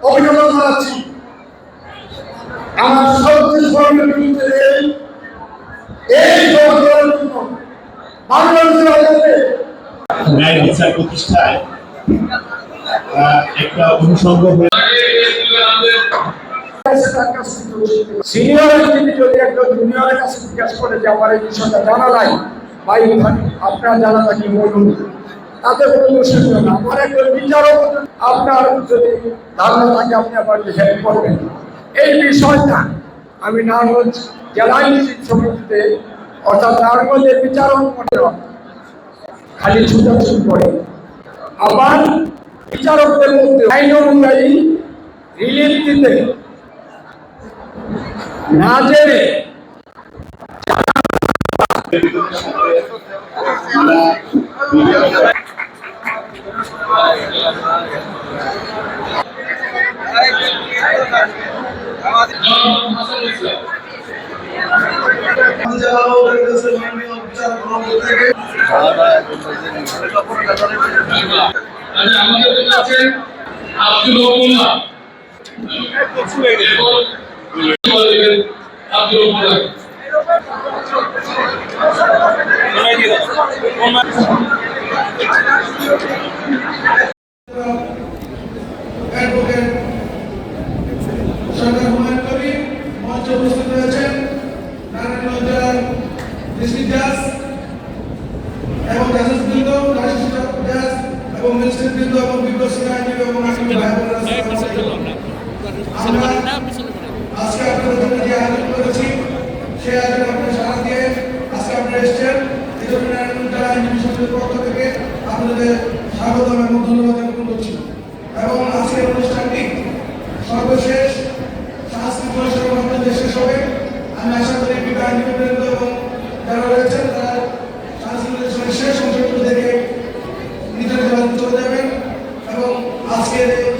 অভিনন্দন জানাচ্ছি। আমার সবচেয়ে বিরুদ্ধে এই জন্য ন্যায় বিচার প্রতিষ্ঠায় একটা অনুষঙ্গ সিনিয়র তিনি যদি একজন জুনিয়রের কাছে জিজ্ঞাসা করে যে আমার এই বিষয়টা জানা নাই ভাই আপনার জানা নাকি বলুন তাতে কোনো ছিল না। আমার একজন বিচারক, আপনার যদি ধারণা থাকে, আপনি আবার হেল্প করবেন এই বিষয়টা আমি নারায়ণগঞ্জ জেলা আইনজীবী সমিতিতে, অর্থাৎ নারায়ণগঞ্জের বিচারক খালি ছুটাছুট করে আবার বিচারকদের মধ্যে আইন অনুযায়ী রিলিফ দিতে না জেনে আমাদের কাছে আব্দুল রহমান আব্দুল রহমান ডিস্ট্রিক্ট জাজ এবং জাজেস বৃন্দ রাজস্ব জাজ এবং ম্যাজিস্ট্রেট বৃন্দ এবং সিনিয়র আইনজীবী এবং। আমরা আজকে আপনাদের জন্য যে আয়োজন করেছি, সেই আয়োজনে আপনারা সারা দিয়ে আজকে আপনারা এসেছেন এই জন্য নারায়ণগঞ্জ থেকে আপনাদের স্বাগতম এবং ধন্যবাদ জ্ঞাপন করছি এবং আজকের অনুষ্ঠানটি সর্বশেষ আজকের